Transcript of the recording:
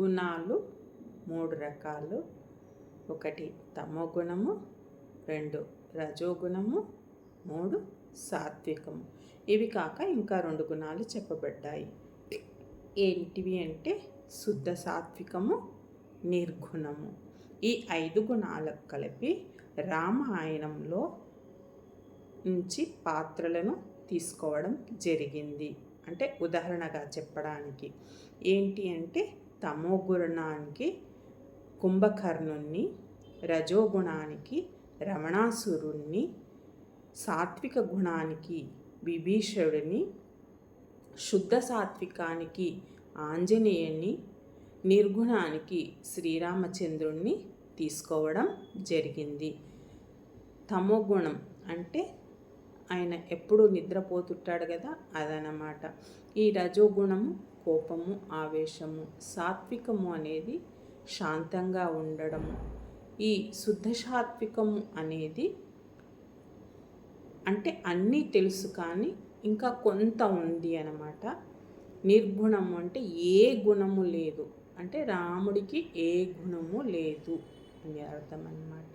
గుణాలు మూడు రకాలు. ఒకటి తమోగుణము రెండు రజోగుణము మూడు సాత్వికము. ఇవి కాక ఇంకా రెండు గుణాలు చెప్పబడ్డాయి. ఏంటివి అంటే శుద్ధ సాత్వికము నిర్గుణము. ఈ ఐదు గుణాలకు కలిపి రామాయణంలో నుంచి పాత్రలను తీసుకోవడం జరిగింది. అంటే ఉదాహరణగా చెప్పడానికి ఏంటి అంటే తమోగుణానికి కుంభకర్ణుణ్ణి రజోగుణానికి రమణాసురుణ్ణి సాత్విక గుణానికి విభీషుడిని శుద్ధ సాత్వికానికి ఆంజనేయుని నిర్గుణానికి శ్రీరామచంద్రుణ్ణి తీసుకోవడం జరిగింది. తమోగుణం అంటే ఆయన ఎప్పుడూ నిద్రపోతుంటాడు కదా అదనమాట ఈ రజోగుణము కోపము ఆవేశము సాత్వికము అనేది శాంతంగా ఉండడము. ఈ శుద్ధ సాత్వికము అనేది అంటే అన్నీ తెలుసు కానీ ఇంకా కొంత ఉంది అనమాట నిర్గుణము అంటే ఏ గుణము లేదు. అంటే రాముడికి ఏ గుణము లేదు అని అర్థం అన్నమాట